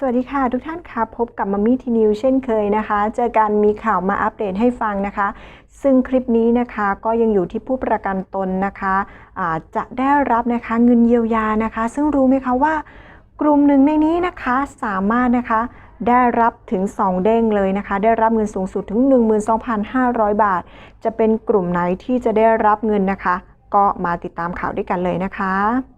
สวัสดีค่ะทุกท่านค่ะพบกับมัมมี่ทีนิวเช่นเคยนะคะ เจอกันมีข่าวมาอัปเดตให้ฟังนะคะ ซึ่งคลิปนี้นะคะก็ยังอยู่ที่ผู้ประกันตนนะคะะจะได้รับนะคะเงินเยียวยานะคะ ซึ่งรู้ไหมคะว่ากลุ่มหนึ่งในนี้นะคะสามารถนะคะได้รับถึง 2 เด้งเลยนะคะ ได้รับเงินสูงสุดถึง 12,500 บาท จะเป็นกลุ่มไหนที่จะได้รับเงินนะคะ ก็มาติดตามข่าวด้วยกันเลยนะคะ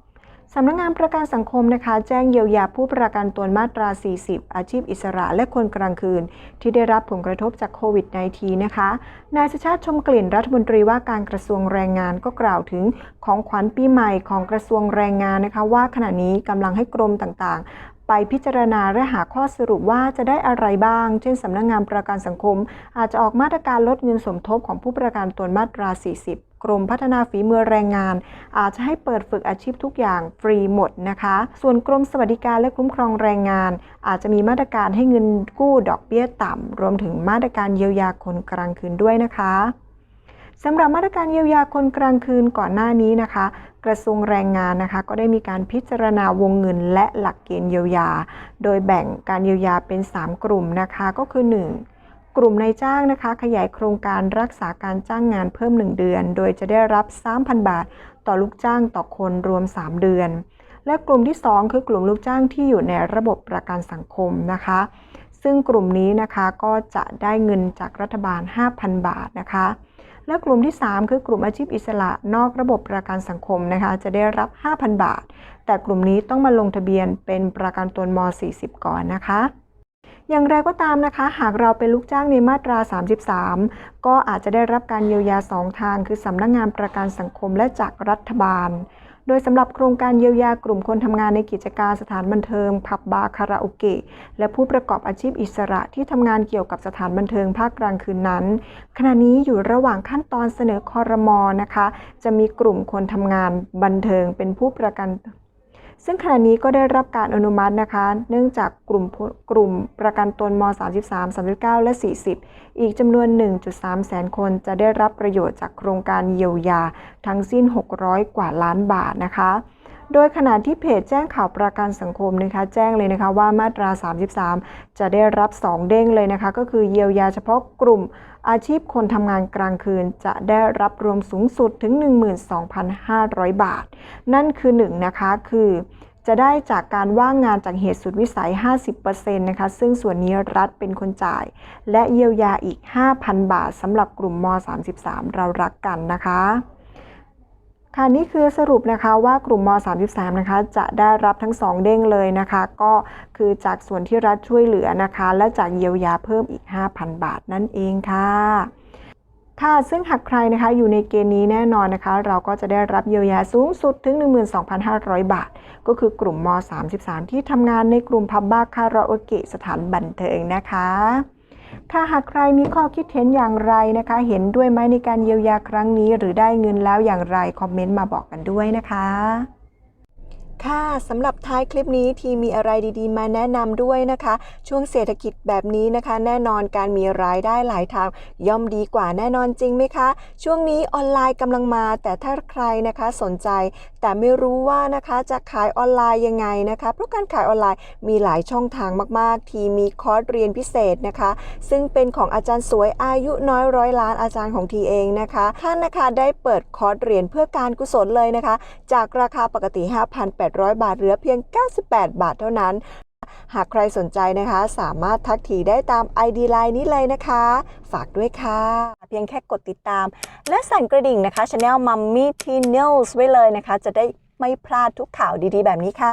สำนักงงานประกันสังคมนะคะ แจ้งเยียวยาผู้ประกันตนมาตรา 40 อาชีพอิสระและคนกลางคืน ที่ได้รับผลกระทบจากโควิด -19 นะคะ นายสชาติชมกลิ่นรัฐมนตรีว่าการกระทรวงแรงงานก็กล่าวถึงของขวัญปีใหม่ของกระทรวงแรงงานนะคะ ว่าขณะนี้กำลังให้กรมต่างๆไปพิจารณาและหาข้อสรุปว่าจะได้อะไรบ้าง เช่นสำนักงงานประกันสังคม อาจจะออกมาตรการลดเงินสมทบของผู้ประกันตนมาตรา 40 กรมพัฒนาฝีมือแรงงาน อาจจะให้เปิดฝึกอาชีพทุกอย่างฟรีหมดนะคะ ส่วนกรมสวัสดิการและคุ้มครองแรงงาน อาจจะมีมาตรการให้เงินกู้ดอกเบี้ยต่ำ รวมถึงมาตรการเยียวยาคนกลางคืนด้วยนะคะสำหรับมาตรการเยียวยาคนกลางคืนก่อนหน้านี้นะคะ กระทรวงแรงงานนะคะ ก็ได้มีการพิจารณาวงเงินและหลักเกณฑ์เยียวยา โดยแบ่งการเยียวยาเป็น 3 กลุ่มนะคะก็คือ 1. กลุ่มนายจ้างนะคะ ขยายโครงการรักษาการจ้างงานเพิ่ม 1 เดือน โดยจะได้รับ 3,000 บาท ต่อลูกจ้างต่อคนรวม 3 เดือน และกลุ่มที่ 2 คือกลุ่มลูกจ้างที่อยู่ในระบบประกันสังคมนะคะ ซึ่งกลุ่มนี้นะคะก็จะได้เงินจากรัฐบาล 5,000 บาทนะคะ และกลุ่มที่ 3 คือกลุ่มอาชีพอิสระนอกระบบประกันสังคมนะคะ จะได้รับ 5,000 บาท แต่กลุ่มนี้ต้องมาลงทะเบียนเป็นประกันตนม .40 ก่อนนะคะ อย่างไรก็ตามนะคะ หากเราเป็นลูกจ้างในมาตรา 33 ก็อาจจะได้รับการเยียวยา 2 ทาง คือสำนักงงานประกันสังคมและจากรัฐบาล โดยสำหรับโครงการเยียวยากลุ่มคนทำงานในกิจการสถานบันเทิง ผับบาร์คาราโอเกะ และผู้ประกอบอาชีพอิสระที่ทำงานเกี่ยวกับสถานบันเทิงภาคกลางคืนนั้น ขณะนี้อยู่ระหว่างขั้นตอนเสนอคอรมอนะคะ จะมีกลุ่มคนทำงานบันเทิงเป็นผู้ประกัน ซึ่งขณะนี้ก็ได้รับการอนุมัตินะคะ เนื่องจากกลุ่มกลุ่มประกันตนม 33 39 และ 40 อีกจำนวน 1.3 แสนคนจะได้รับประโยชน์จากโครงการเยียวยาทั้งสิ้น 600 กว่าล้านบาทนะคะ โดยขณะที่เพจแจ้งข่าวประกันสังคมนะคะแจ้งเลยนะคะว่ามาตรา 33 จะได้รับ 2 เด้งเลยนะคะ ก็คือเยียวยาเฉพาะกลุ่มอาชีพคนทำงานกลางคืนจะได้รับรวมสูงสุดถึง 12,500 บาท นั่นคือ1นะคะคือจะได้จากการว่างงานจากเหตุสุดวิสัย 50%นะคะ ซึ่งส่วนนี้รัฐเป็นคนจ่าย และเยียวยาอีก 5,000 บาทสำหรับกลุ่มม 33 เรารักกันนะคะ ค่ะนี่คือสรุปนะคะว่ากลุ่มม 33 นะคะจะได้รับทั้ง 2 เด้งเลยนะคะ ก็คือจากส่วนที่รัฐช่วยเหลือนะคะ และจากเยียวยาเพิ่มอีก 5,000 บาทนั่นเองค่ะค่ะ ซึ่งหากใครนะคะอยู่ในเกณฑ์นี้แน่นอนนะคะ เราก็จะได้รับเยียวยาสูงสุดถึง 12,500 บาท ก็คือกลุ่มม 33 ที่ทำงานในกลุ่มพับบาคาราโอเกะสถานบันเทิงนะคะ ค่ะหากใครมีข้อคิดเห็นอย่างไรนะคะ เห็นด้วยไหมในการเยียวยาครั้งนี้ หรือได้เงินแล้วอย่างไรคอมเมนต์มาบอกกันด้วยนะคะ ค่ะสำหรับท้ายคลิปนี้ทีมีอะไรดีๆ มาแนะนำด้วยนะคะ ช่วงเศรษฐกิจแบบนี้นะคะ แน่นอนการมีรายได้หลายทางย่อมดีกว่าแน่นอนจริงไหมคะ ช่วงนี้ออนไลน์กำลังมา แต่ถ้าใครนะคะสนใจแต่ไม่รู้ว่านะคะจะขายออนไลน์ยังไงนะคะเพราะการขายออนไลน์มีหลายช่องทางมาก ๆ ทีมีคอร์สเรียนพิเศษนะคะ ซึ่งเป็นของอาจารย์สวยอายุน้อยร้อยล้านอาจารย์ของทีเองนะคะท่านนะคะได้เปิดคอร์สเรียนเพื่อการกุศลเลยนะคะ จากราคาปกติ 5,800 บาทเหลือเพียง 98 บาทเท่านั้นหากใครสนใจนะคะ สามารถทักทีได้ตาม ID Line นี้เลยนะคะ ฝากด้วยค่ะ เพียงแค่กดติดตาม และสั่นกระดิ่งนะคะช anel Mummy Teen News ไว้เลยนะคะ จะได้ไม่พลาดทุกข่าวดีๆ แบบนี้ค่ะ